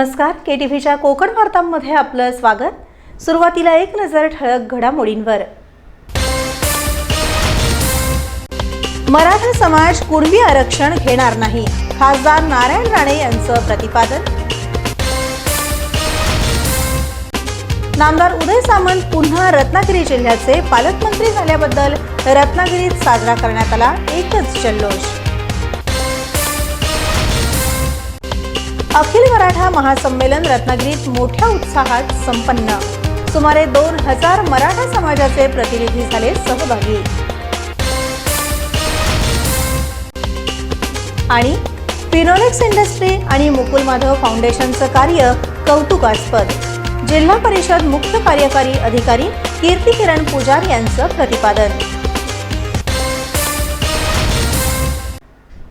नमस्कार. के टी व्हीच्या कोकण वार्तांमध्ये आपलं स्वागत. सुरुवातीला एक नजर ठळक घडामोडींवर. मराठा समाज कुणबी आरक्षण घेणार नाही? खासदार नारायण राणे यांचं प्रतिपादन. नामदार उदय सामंत पुन्हा रत्नागिरी जिल्ह्याचे पालकमंत्री झाल्याबद्दल रत्नागिरीत साजरा करण्यात आला एकच जल्लोष. अखिल मराठा महासंमेलन रत्नागिरीत मोठ्या उत्साहात संपन्न. सुमारे दोन हजार मराठा समाजाचे प्रतिनिधी झाले सहभागी. आणि फिनोलेक्स इंडस्ट्री आणि मुकुल माधव फाउंडेशनचं कार्य कौतुकास्पद. जिल्हा परिषद मुख्य कार्यकारी अधिकारी कीर्ती किरण पुजार यांचं प्रतिपादन.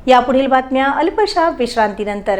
यापुढील बातम्या अल्पशा विश्रांतीनंतर.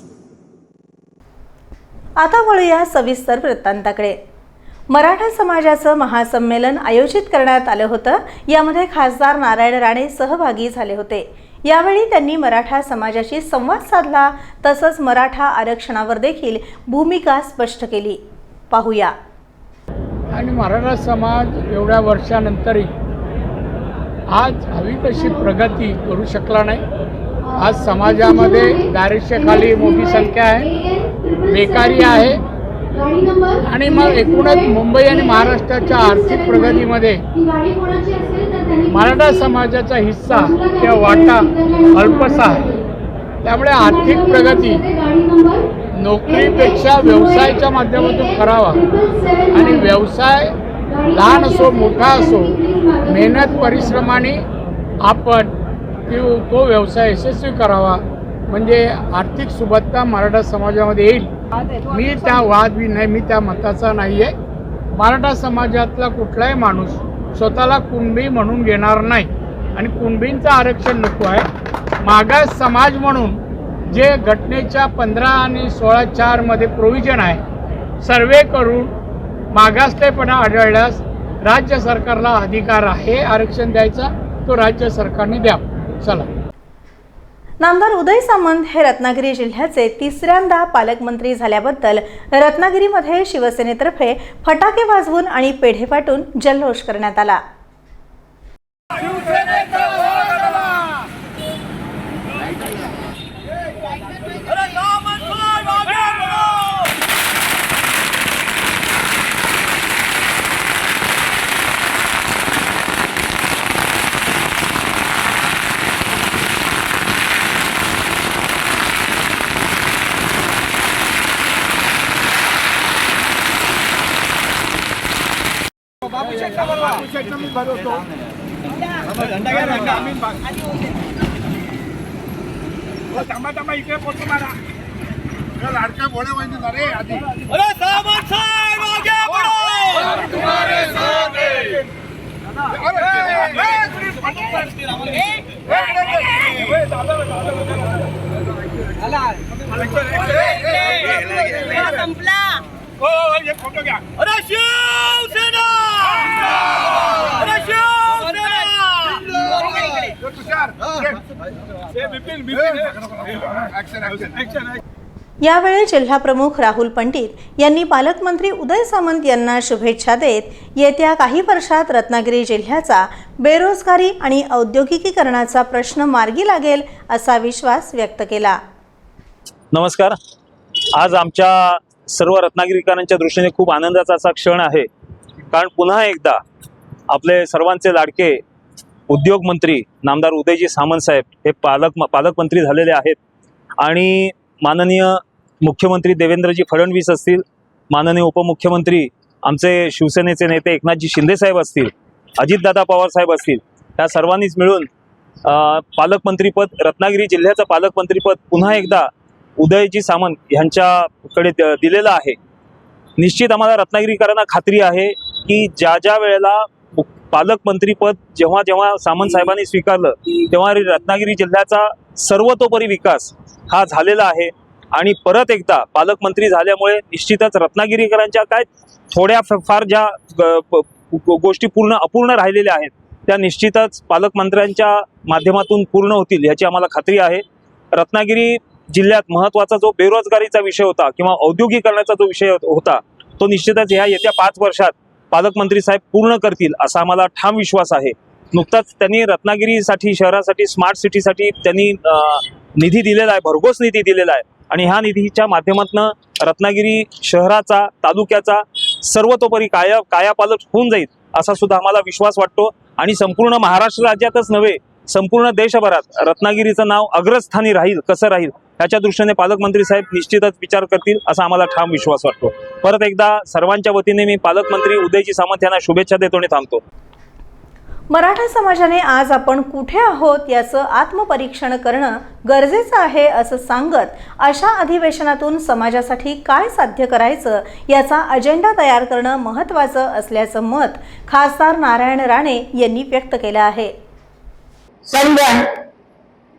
आता वळूया सविस्तर वृत्तांताकडे. मराठा समाजाचं महासंमेलन आयोजित करण्यात आलं होतं. यामध्ये खासदार नारायण राणे सहभागी झाले होते. यावेळी त्यांनी मराठा समाजाशी संवाद साधला. तसंच मराठा आरक्षणावर देखील भूमिका स्पष्ट केली. पाहूया. आणि मराठा समाज एवढ्या वर्षानंतरही आज हवी तशी प्रगती करू शकला नाही. आज समाजामध्ये दारिद्र्याखाली मोठी संख्या आहे. बेकारी आहे. आणि मग एकूणच मुंबई आणि महाराष्ट्राच्या आर्थिक प्रगतीमध्ये मराठा समाजाचा हिस्सा किंवा वाटा अल्पसा आहे. त्यामुळे आर्थिक प्रगती नोकरीपेक्षा व्यवसायाच्या माध्यमातून करावा. आणि व्यवसाय लहान असो मोठा असो मेहनत परिश्रमाने आपण ती- तो व्यवसाय यशस्वी करावा म्हणजे आर्थिक सुबत्ता मराठा समाजामध्ये येईल. मी त्या वाद बी नाही मी त्या मताचा नाही आहे मराठा समाजातला कुठलाही माणूस स्वतःला कुणबी म्हणून घेणार नाही. आणि कुणबींचं आरक्षण नको आहे. मागास समाज म्हणून जे घटनेच्या पंधरा आणि सोळा चारमध्ये प्रोव्हिजन आहे सर्वे करून मागासलेपणा आढळल्यास राज्य सरकारला अधिकार आहे आरक्षण द्यायचा तो राज्य सरकारने द्यावा. चला. नामदार उदय सामंत हे रत्नागिरी जिल्ह्याचे तिसऱ्यांदा पालकमंत्री झाल्याबद्दल रत्नागिरीमध्ये शिवसेनेतर्फे फटाके वाजवून आणि पेढे वाटून जल्लोष करण्यात आला. थांबा थांबा इकडे पोहोचतो मारा लाडक्या भोळ्या वहिनी झाले आधी संपला. फोटो घ्या अरे शिवसेना! यावेळी जिल्हाप्रमुख राहुल पंडित यांनी पालकमंत्री उदय सामंत यांना शुभेच्छा देत येत्या काही वर्षात रत्नागिरी जिल्ह्याचा बेरोजगारी आणि औद्योगिकीकरणाचा प्रश्न मार्गी लागेल असा विश्वास व्यक्त केला. नमस्कार. आज आमच्या सर्व रत्नागिरीकरांच्या दृष्टीने खूप आनंदाचा असा क्षण आहे. कारण पुन्हा एकदा आपले सर्वांचे लाडके उद्योगमंत्री नामदार उदयजी सामंत साहेब हे पालक पालकमंत्री झालेले आहेत. आणि माननीय मुख्यमंत्री देवेंद्रजी फडणवीस असतील माननीय उपमुख्यमंत्री आमचे शिवसेनेचे नेते एकनाथजी शिंदेसाहेब असतील अजितदादा पवार साहेब असतील त्या सर्वांनीच मिळून पालकमंत्रीपद रत्नागिरी जिल्ह्याचं पालकमंत्रीपद पुन्हा एकदा उदयजी सामंत यांच्याकडे द- दिलेलं आहे. निश्चित आम्हाला रत्नागिरीकरांना खात्री आहे. की ज्या ज्या वेळेला पालकमंत्रीपद जेव्हा जेव्हा सामंत साहेबांनी स्वीकारलं तेव्हा रत्नागिरी जिल्ह्याचा सर्वतोपरी विकास हा झालेला आहे. आणि परत एकदा पालकमंत्री झाल्यामुळे निश्चितच रत्नागिरीकरांच्या काय थोड्या फार ज्या गोष्टी पूर्ण अपूर्ण राहिलेल्या आहेत त्या निश्चितच पालकमंत्र्यांच्या माध्यमातून पूर्ण होतील याची आम्हाला खात्री आहे. रत्नागिरी जिल्ह्यात महत्त्वाचा जो बेरोजगारीचा विषय होता किंवा औद्योगिकरणाचा जो विषय होता तो निश्चितच ह्या येत्या पाच वर्षात पालकमंत्री साहेब पूर्ण करतील असा आम्हाला ठाम विश्वास आहे. नुकताच त्यांनी रत्नागिरीसाठी शहरासाठी स्मार्ट सिटीसाठी त्यांनी निधी दिलेला आहे भरघोस निधी दिलेला आहे. आणि ह्या निधीच्या माध्यमातून रत्नागिरी शहराचा तालुक्याचा सर्वतोपरी काया कायापालट होऊन जाईल असा सुद्धा आम्हाला विश्वास वाटतो. आणि संपूर्ण महाराष्ट्र राज्यातच नव्हे संपूर्ण देशभरात रत्नागिरीचं नाव अग्रस्थानी राहील कसं राहील? याच्या दृष्टीने पालकमंत्री साहेब निश्चितच विचार करतील असा आम्हाला ठाम विश्वास वाटतो. परत एकदा सर्वांच्या वतीने मी पालकमंत्री उदयजी सामंत यांना शुभेच्छा देतो आणि थांबतो. मराठा समाजाने आज आपण कुठे आहोत याचं आत्मपरीक्षण करणं गरजेचं आहे असं सांगत अशा अधिवेशनातून समाजासाठी काय साध्य करायचं याचा अजेंडा तयार करणं महत्त्वाचं असल्याचं मत खासदार नारायण राणे यांनी व्यक्त केलं आहे.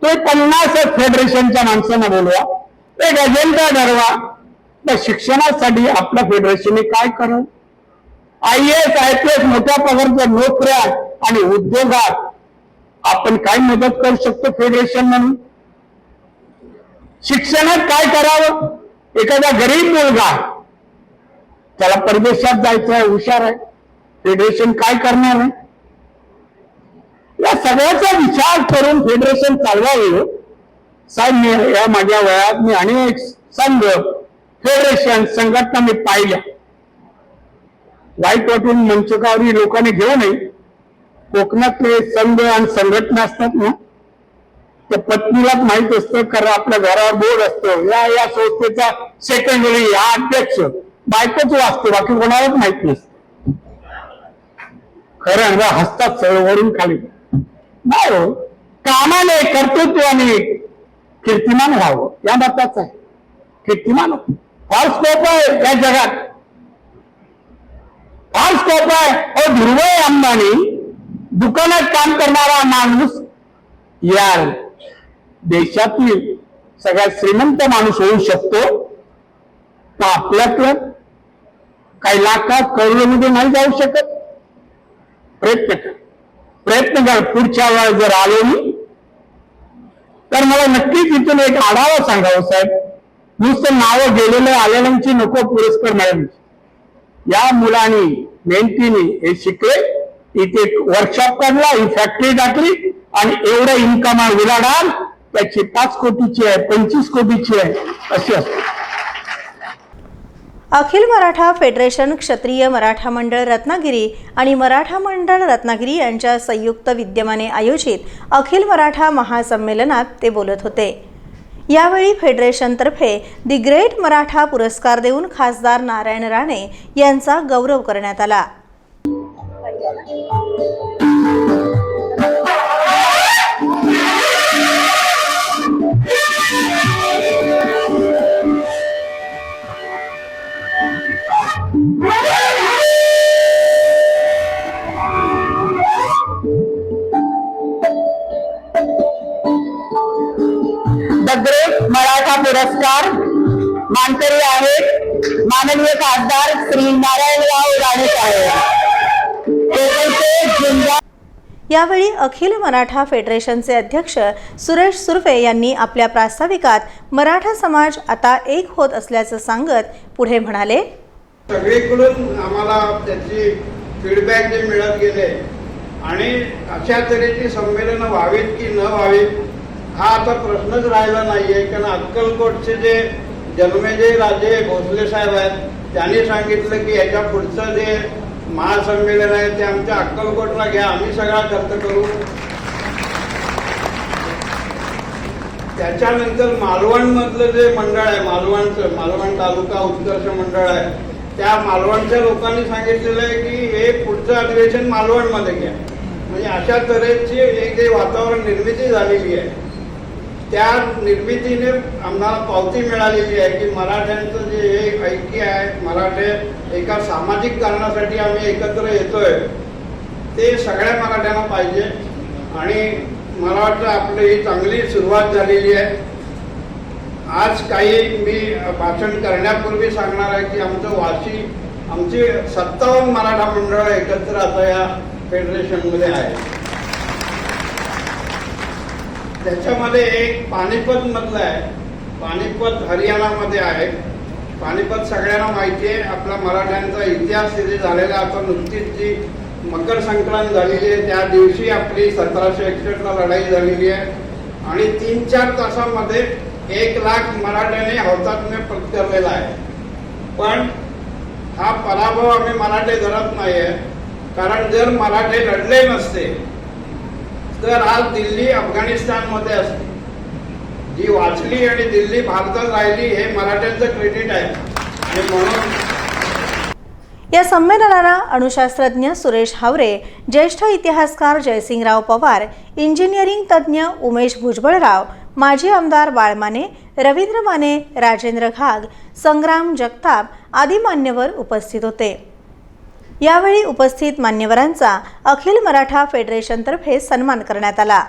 तो पन्नास फेडरेशनच्या माणसांना बोलवा. एक अजेंडा ठरवा तर शिक्षणासाठी आपल्या फेडरेशनने काय करावं? I S I P S मोठ्या पगारच्या नोकऱ्या आणि उद्योगात आपण काय मदत करू शकतो फेडरेशन म्हणून? शिक्षणात काय करावं? एखादा गरीब मुलगा त्याला परदेशात जायचं आहे हुशार आहे. फेडरेशन काय करणार आहे? या सगळ्याचा विचार करून फेडरेशन चालवावे. साहेब या माझ्या वयात मी अनेक संघ फेडरेशन संघटना मी पाहिल्या. वाईट वाटून मंचकावरी लोकांनी घेऊ नये. कोकणातले संघ आणि संघटना असतात ना त्या पत्नीलाच माहीत असतं कारण आपल्या घरावर बोर्ड असतं. या या संस्थेचा सेक्रेटरी हा अध्यक्ष. बायकोच वाचतो बाकी कोणालाच माहीत नसतं. खरं हसतात चळवळून खाली. नाही कामाने कर्तृत्वाने कीर्तिमान व्हावं या मताच आहे. कीर्तिमान. फार स्कोप आहे या जगात. फार स्कोप आहे. अ ध्रुवय अंबानी दुकानात काम करणारा माणूस या देशातील सगळ्यात श्रीमंत माणूस होऊ शकतो. तर आपल्यातलं काही लाखात करोडोमध्ये नाही जाऊ शकत. प्रयत्न कर प्रयत्न कर पुढच्या वेळा जर आलो मी तर मला नक्कीच इथून एक आढावा सांगावं साहेब. नुसतं नावं गेलेलं आलेल्यांची नको पुरस्कार मिळेल या मुलांनी मेहनतीने हे शिकले. इथे एक वर्कशॉप काढला ही फॅक्टरी टाकली आणि एवढं इन्कम आहे उलाढाल त्याची पाच कोटीची आहे पंचवीस कोटीची आहे अशी असते. अखिल मराठा फेडरेशन क्षत्रिय मराठा मंडळ रत्नागिरी आणि मराठा मंडळ रत्नागिरी यांच्या संयुक्त विद्यमाने आयोजित अखिल मराठा महासंमेलनात ते बोलत होते. यावेळी फेडरेशनतर्फे दि ग्रेट मराठा पुरस्कार देऊन खासदार नारायण राणे यांचा गौरव करण्यात आला. पुरस्कार मानकरी आहेत. माननीय खासदार श्री नारायणराव राणे साहेब. यावेळी अखिल मराठा फेडरेशनचे अध्यक्ष सुरेश सुर्वे यांनी आपल्या प्रास्ताविकात मराठा समाज आता एक होत असल्याचं सांगत पुढे म्हणाले. सगळीकडून आम्हाला त्याची फीडबॅक जे मिळत गेले आणि अशा तऱ्हेची संमेलनं व्हावीत की न व्हावीत हा आता प्रश्नच राहिला नाहीये. कारण अक्कलकोटचे जे जन्मेजय राजे भोसले साहेब आहेत त्यांनी सांगितलं की याच्या पुढचं जे महासंमेलन आहे ते आमच्या अक्कलकोटला घ्या आम्ही सगळा खर्च करू. त्याच्यानंतर मालवण मधलं जे मंडळ आहे मालवणचं मालवण तालुका उत्कर्ष मंडळ आहे त्या मालवणच्या लोकांनी सांगितलेलं आहे की हे पुढचं अधिवेशन मालवणमध्ये घ्या. म्हणजे अशा तऱ्हेची एक जे वातावरण निर्मिती झालेली आहे. त्या निर्मितीने आम्हाला पावती मिळालेली आहे की मराठ्यांचं जे एक ऐक्य आहे मराठे एका सामाजिक कारणासाठी आम्ही एकत्र येतोय ते सगळ्या मराठ्यांना पाहिजे. आणि मला वाटतं आपली ही चांगली सुरुवात झालेली आहे. आज काही मी भाषण करण्यापूर्वी सांगणार आहे की आमचं वाशी आमचे सत्तावन्न मराठा मंडळ एकत्र आता या फेडरेशनमध्ये आहे त्याच्यामध्ये एक पानिपत मधलं आहे. पानिपत हरियाणामध्ये आहे. पानिपत सगळ्यांना माहिती आहे. आपला मराठ्यांचा इतिहास तिथे झालेला आता नुकतीच जी मकर संक्रांत झालेली आहे त्या दिवशी आपली सतराशे एकसष्टला लढाई झालेली आहे. आणि तीन चार तासामध्ये एक लाख मराठ्याने हौतात्म्य पत्करलेला आहे. पण हा पराभव आम्ही मराठे धरत नाही आहे कारण जर मराठे लढले नसते तर आज दिल्ली अफगाणिस्तानमध्ये असते. जी वाचली आणि दिल्ली भारतात राहिली हे मराठ्यांचं क्रेडिट आहे. आणि म्हणून या संमेलनाला अणुशास्त्रज्ञ सुरेश हावरे ज्येष्ठ इतिहासकार जयसिंगराव पवार इंजिनिअरिंग तज्ज्ञ उमेश भुजबळराव माजी आमदार बाळमाने रवींद्र माने राजेंद्र घाग संग्राम जगताप आदी मान्यवर उपस्थित होते. यावेळी उपस्थित मान्यवरांचा अखिल मराठा फेडरेशनतर्फे सन्मान करण्यात आला.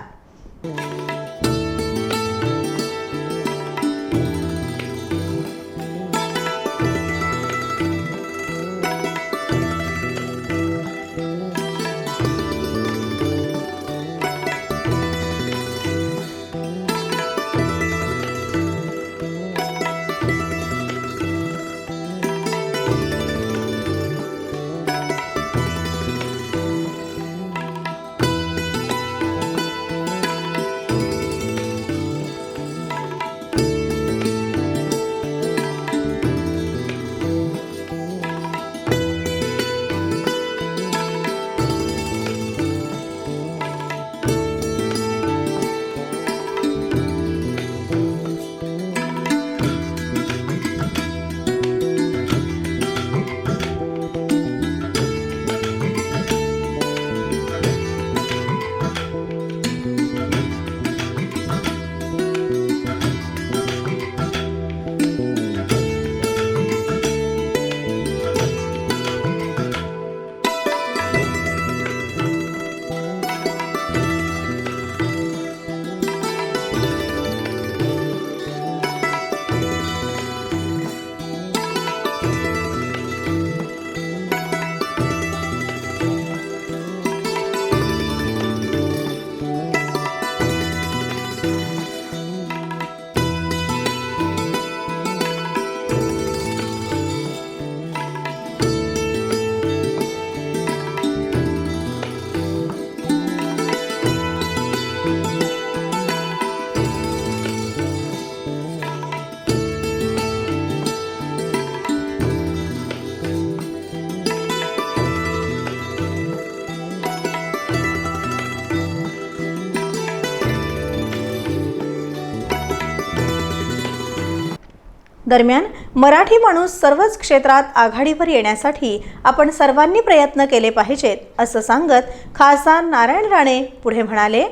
दरम्यान मराठी माणूस सर्वच क्षेत्रात आघाडीवर येण्यासाठी आपण सर्वांनी प्रयत्न केले पाहिजेत असं सांगत खासदार नारायण राणे पुढे म्हणाले.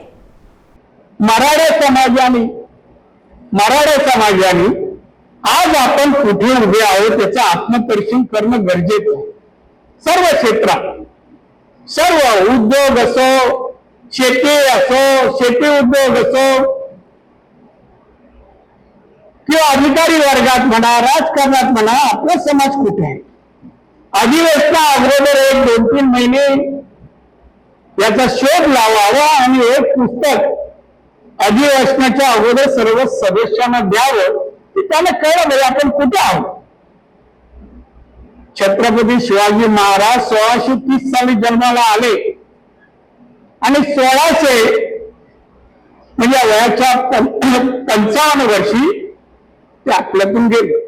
मराठे समाजाने मराठे समाजाने आज आपण कुठे उभे आहोत त्याचं आत्मपरीक्षण करणं गरजेचं आहे. सर्व क्षेत्रात सर्व उद्योग असो शेती असो शेती उद्योग असो किंवा अधिकारी वर्गात म्हणा राजकारणात म्हणा आपला समाज कुठे आहे? अधिवेशना अगोदर एक दोन तीन महिने याचा शोध लावावा आणि एक पुस्तक अधिवेशनाच्या अगोदर सर्व सदस्यांना द्यावं ते त्यांना कळलं म्हणजे आपण कुठे आहोत? छत्रपती शिवाजी महाराज सोळाशे तीस साली जन्माला आले. आणि सोळाशे म्हणजे वयाच्या पंचावन्न वर्षी ते आपल्यातून गेले.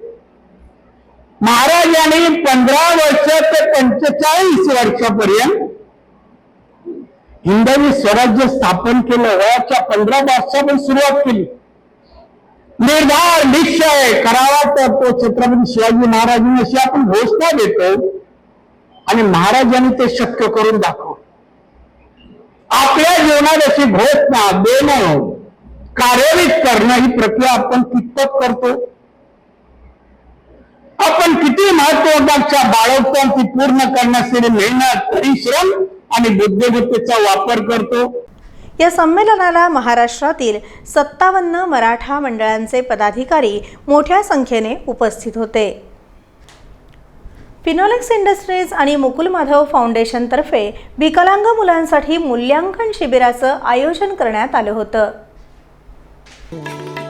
महाराजांनी पंधरा वर्ष ते पंचेचाळीस वर्षापर्यंत हिंदवी स्वराज्य स्थापन केलं वयाच्या पंधरा वर्षापासून सुरुवात केली. निर्धार निश्चय करावा तर तो छत्रपती शिवाजी महाराजांनी अशी आपण घोषणा देतो आणि महाराजांनी ते शक्य करून दाखव आपल्या जीवनात अशी घोषणा देणं कार्यान्वित करणं ही प्रक्रिया आपण कितपत करतो? आपण किती महत्वाकांक्षा बाळगतो आणि ती पूर्ण करण्यासाठी मेहनत परिश्रम आणि बुद्धिमत्तेचा वापर करतो. या संमेलनाला महाराष्ट्रातील सत्तावन्न मराठा मंडळांचे पदाधिकारी मोठ्या संख्येने उपस्थित होते. फिनोलेक्स इंडस्ट्रीज आणि मुकुल माधव फाउंडेशनतर्फे विकलांग मुलांसाठी मूल्यांकन शिबिराचं आयोजन करण्यात आलं होतं. Thank you.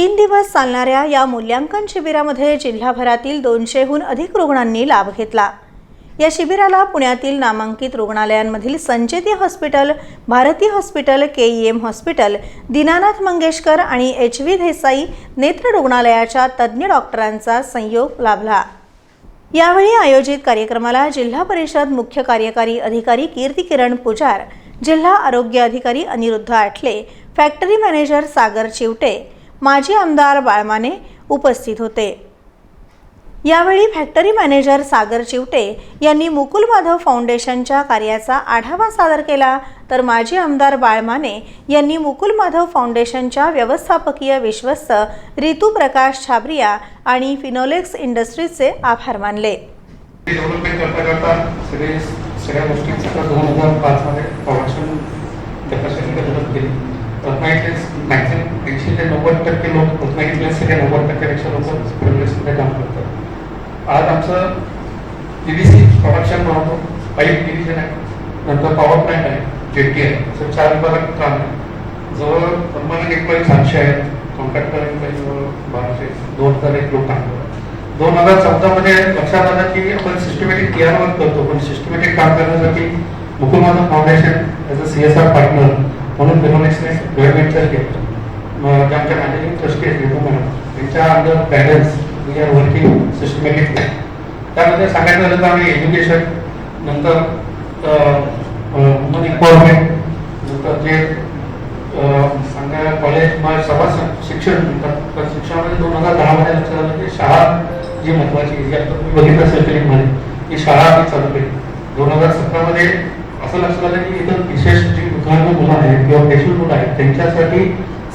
तीन दिवस चालणाऱ्या या मूल्यांकन शिबिरामध्ये जिल्हाभरातील दोनशेहून अधिक रुग्णांनी लाभ घेतला. या शिबिराला पुण्यातील नामांकित रुग्णालयांमधील Sancheti hospital Bharati hospital K E M hospital Dinanath Mangeshkar आणि एच व्ही देसाई नेत्र रुग्णालयाच्या तज्ज्ञ डॉक्टरांचा संयोग लाभला. यावेळी आयोजित कार्यक्रमाला जिल्हा परिषद मुख्य कार्यकारी अधिकारी कीर्ती किरण पुजार जिल्हा आरोग्य अधिकारी अनिरुद्ध आठले फॅक्टरी मॅनेजर सागर चिवटे माजी आमदार बाळमाने उपस्थित होते. यावेळी फॅक्टरी मॅनेजर सागर चिवटे यांनी मुकुल माधव फाउंडेशनच्या कार्याचा आढावा सादर केला. तर माजी आमदार बाळमाने यांनी मुकुल माधव फाउंडेशनच्या व्यवस्थापकीय विश्वस्त रितू प्रकाश छाबरिया आणि फिनोलेक्स इंडस्ट्रीजचे आभार मानले. डेव्हलपमेंट मॅक्झिमम एकशे ते नव्वद टक्के लोक रत्नागिरीतले सगळे नव्वद टक्क्यापेक्षा लोक प्रिव्हिलेजमध्ये काम करतात. आज आमचं पी व्ही सी प्रोडक्शन म्हणतो पाईप डिव्हिजन आहे. नंतर पॉवर प्लॅन्ट आहे जेटी आहे. असं चार विभागात काम आहे. जवळ परमानंट एम्प्लॉई सातशे आहेत. कॉन्ट्रॅक्टर एम्प्लॉई जवळ बाराशे दोन हजार एक लोक काम करतात दोन हजार चौदामध्ये लक्षात आलं की आपण सिस्टमॅटिक केअर वर्क करतो. पण सिस्टमॅटिक काम करण्यासाठी Mukul Madhav foundation as a C S R partner म्हणून फिनोमिक्सने जॉईंट वेंचर केलं मग जे ट्रस्टी त्यांच्या under guidance we are working systematic त्यामध्ये सांगायचं झालं तर आम्ही एज्युकेशन नंतर वुमन इम्पॉवरमेंट म्हणजे नंतर जे सांगा कॉलेज मग शिक्षण म्हणतात पण शिक्षणामध्ये दोन हजार दहामध्ये लक्षात आलं की शाळा जी महत्वाची आहे, तुम्ही बघितलं असेल फिल्ममध्ये की शाळा आम्ही चालू केली. दोन हजार सतरामध्ये असं लक्षात आलं की इथं विशेष जी विकलांग मुलं आहेत किंवा पेशंट मुलं आहेत त्यांच्यासाठी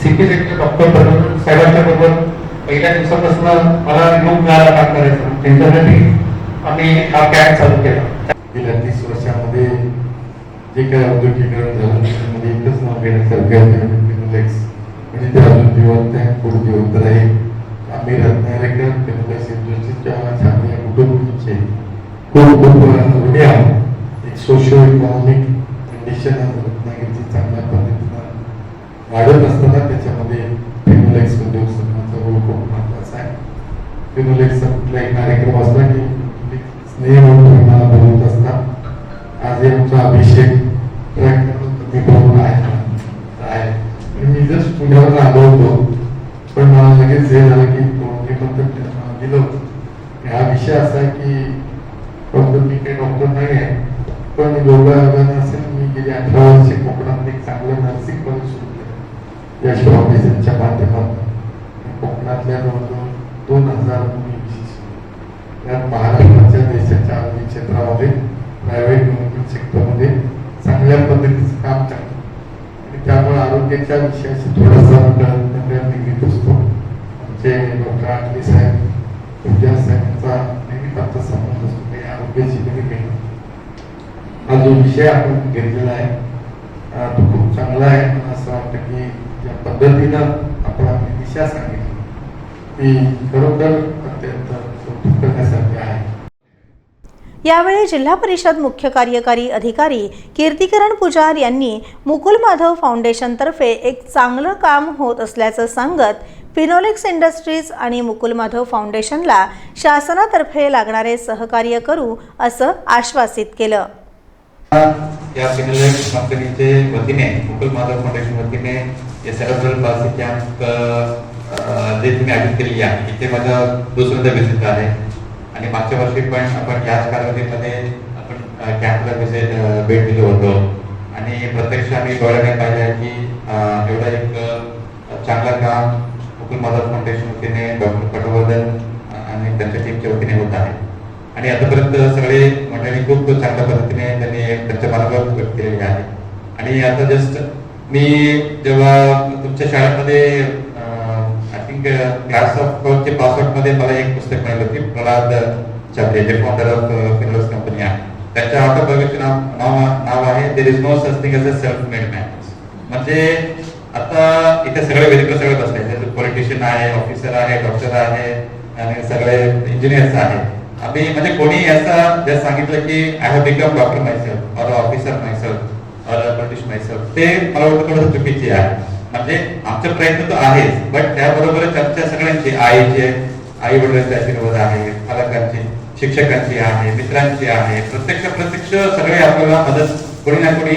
सीपीसीचे डॉक्टर बनवून साहेबांच्या बरोबर पहिल्या दिवसापासून मला योग मिळाला काम करायचं. त्यांच्यासाठी आम्ही हा कॅम्प चालू केला. गेल्या तीस वर्षामध्ये जे काही औद्योगिकरण झालं त्यामध्ये एकच नाव घेण्यासारखं फिनोलेक्स म्हणजे ते अजून जिवंत आहे. पुढे जिवंत आहे आम्ही रत्नागिरीकर फिनोलेक्स इंडस्ट्रीच्या छानल्या कुटुंबाचे खूप खूप ऋणी आहोत. एक सोशो इकॉनॉमिक कंडिशन रत्नागिरीची चांगल्या पद्धतीनं वाढत असतात फिनोलेक्स उद्योग समूहाचा रोल खूप महत्त्वाचा आहे फिनोलेक्सचा कुठलाही कार्यक्रम असला की स्नेह म्हणून तुम्ही मला बोलवत असता आज आमचा अभिषेक मी तुम्ही बोलून आहे मी जस्ट पुण्यावर आलो होतो. पण मला लगेच हे झालं की मी फक्त गेलो हा विषय असा आहे की फक्त मी काही डॉक्टर नाही आहे पण योगायोगानं असेल मी गेली अठरा वर्षे कोकणात एक चांगलं नर्सिंग कॉलेज सुरू केलं यश फाउंडेशनच्या माध्यमातून कोकणातल्या जवळजवळ दोन हजार मुली विशेष या महाराष्ट्राच्या देशाच्या आरोग्य क्षेत्रामध्ये प्रायव्हेट गव्हर्नमेंट सेक्टरमध्ये चांगल्या पद्धतीचं काम करतो आणि त्यामुळे आरोग्याच्या विषयाशी थोडासा मंडळ निगडीत असतो आमचे डॉक्टर आठले साहेब पूजा साहेबांचा नेहमीच आमचा संबंध असतो काही आरोग्याशी कधी काही हा जो विषय आपण घेतलेला आहे तो खूप चांगला आहे. मला असं वाटतं की ज्या पद्धतीनं आपण आपली दिशा सांगितली ती खरोखर अत्यंत कौतुक करण्यासारखी आहे. यावेळी जिल्हा परिषद मुख्य कार्यकारी अधिकारी कीर्तिकरण पुजार यांनी मुकुल माधव फाउंडेशनतर्फे एक चांगलं काम होत असल्याचं सांगत फिनोलेक्स इंडस्ट्रीज आणि मुकुल माधव फाउंडेशनला शासनातर्फे लागणारे सहकार्य करू असं आश्वासित केलं. या फिनलँड कंपनीचे वतीने मुकुल माधव फाउंडेशन वतीने या सेरेब्रल पाल्सी कॅम्प जे तुम्ही आयोजित केलेली आहे इथे माझा दुसऱ्यांदा विजिट आहे आणि मागच्या वर्षी पण आपण याच कालावधीमध्ये आपण कॅम्पला विजिट भेट दिलो होतो. आणि प्रत्यक्ष आम्ही डोळ्याने पाहिलं आहे की एवढा एक चांगला चांगलं काम मुकुल माधव फाउंडेशन वतीने डॉक्टर पटवर्धन आणि त्यांच्या टीमच्या वतीने होत आहे. आणि आतापर्यंत सगळे मंडळी खूप चांगल्या पद्धतीने त्यांनी त्यांच्या मार्गावर व्यक्त केलेले आहे. आणि आता जस्ट मी जेव्हा तुमच्या शाळेमध्ये आय थिंक क्लास ऑफ चे पासआउटमध्ये मला एक पुस्तक मिळालं होती प्रल्हाद चापरे जे फाउंडर ऑफ फिनोस कंपनी आहे. त्याच्या ऑटोबायोग्राफी नाव नाव नाव आहे there is no such thing as a self made man म्हणजे आता इथे सगळे वेदिक सगळे बसले पॉलिटिशियन आहे ऑफिसर आहे डॉक्टर आहे आणि सगळे इंजिनियर्स आहेत. आम्ही म्हणजे कोणी असं जे सांगितलं की I have become doctor myself or officer myself or politician myself ते मला वाटतं थोडं चुकीचे आहे. म्हणजे आमचे प्रयत्न तर आहेच बट त्याबरोबर चर्चा सगळ्यांची आईचे आई वडिलांचे आशीर्वाद आहे पालकांची शिक्षकांची आहे मित्रांची आहे प्रत्यक्ष प्रत्यक्ष सगळे आपल्याला मदत कोणी ना कोणी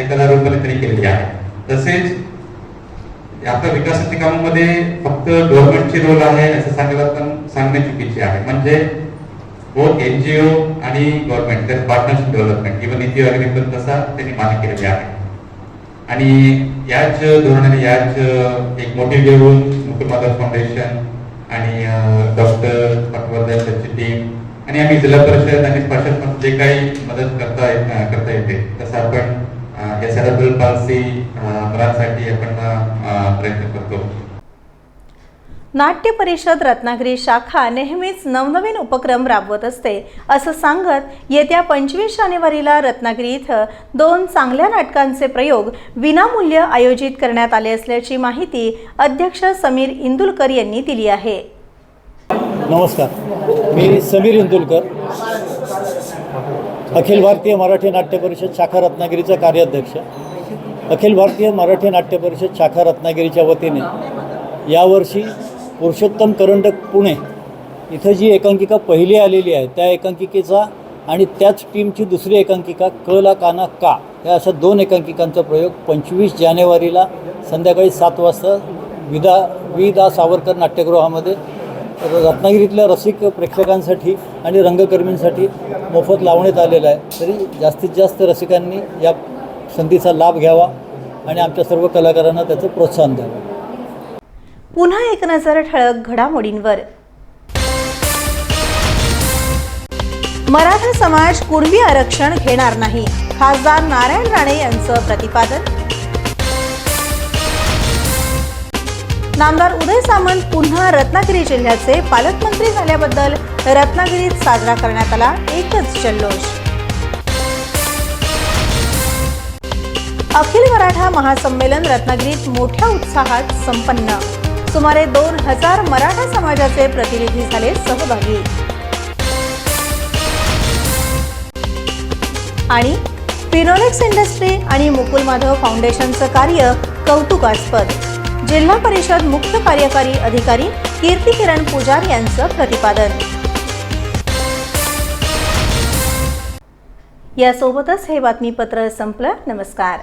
एखाद्या रूपाने तरी केलेली आहे. तसेच आता विकासाच्या कामामध्ये फक्त गव्हर्नमेंटची रोल आहे असं सांगायला पण सांगणे चुकीचे आहे. म्हणजे बोथ एनजीओ आणि गव्हर्नमेंट तर पार्टनरशिप डेव्हलपमेंट किंवा नीती आयोगाने पण तसा त्यांनी मान्य केलेले आहे. आणि याच धोरणाने याच एक मोठी घेऊन मुकुल माधव फाउंडेशन आणि डॉक्टर पटवर्धन त्यांची टीम आणि आम्ही जिल्हा परिषद आणि प्रशासन जे काही मदत करता येत करता येते तसं आपण या सॅरेब्रल पाल्सी मुलांसाठी आपण प्रयत्न करतो. नाट्य परिषद रत्नागिरी शाखा नेहमीच नवनवीन उपक्रम राबवत असते. असं सांगत येत्या पंचवीस जानेवारीला रत्नागिरी इथं दोन चांगल्या नाटकांचे प्रयोग विनामूल्य आयोजित करण्यात आले असल्याची माहिती अध्यक्ष समीर इंदुलकर यांनी दिली आहे. नमस्कार. मी समीर इंदुलकर. अखिल भारतीय मराठी नाट्य परिषद शाखा रत्नागिरीचा कार्याध्यक्ष. अखिल भारतीय मराठी नाट्य परिषद शाखा रत्नागिरीच्या वतीने यावर्षी पुरुषोत्तम करंडक पुणे इथं जी एकांकिका पहिली आलेली आहे त्या एकांकिकेचा आणि त्याच टीमची दुसरी एकांकिका क ला काना का या अशा दोन एकांकिकांचा प्रयोग पंचवीस जानेवारीला संध्याकाळी सात वाजता विदा वि दा सावरकर नाट्यगृहामध्ये रत्नागिरीतल्या रसिक प्रेक्षकांसाठी आणि रंगकर्मींसाठी मोफत लावण्यात आलेलं आहे. तरी जास्तीत जास्त रसिकांनी या संधीचा लाभ घ्यावा आणि आमच्या सर्व कलाकारांना त्याचं प्रोत्साहन द्यावं. पुन्हा एक नजर ठळक घडामोडींवर. मराठा समाज कुणबी आरक्षण घेणार नाही खासदार नारायण राणे यांचं प्रतिपादन. नामदार उदय सामंत पुन्हा रत्नागिरी जिल्ह्याचे पालकमंत्री झाल्याबद्दल रत्नागिरीत साजरा करण्यात आला एकच जल्लोष. अखिल मराठा महासंमेलन रत्नागिरीत मोठ्या उत्साहात संपन्न. सुमारे दोन हजार मराठा समाजाचे प्रतिनिधी झाले सहभागी. आणि फिनोलेक्स इंडस्ट्री आणि मुकुल माधव फाउंडेशनचं कार्य कौतुकास्पद. जिल्हा परिषद मुख्य कार्यकारी अधिकारी कीर्ती किरण पुजार यांचं प्रतिपादन. यासोबतच हे बातमीपत्र संपलं. नमस्कार.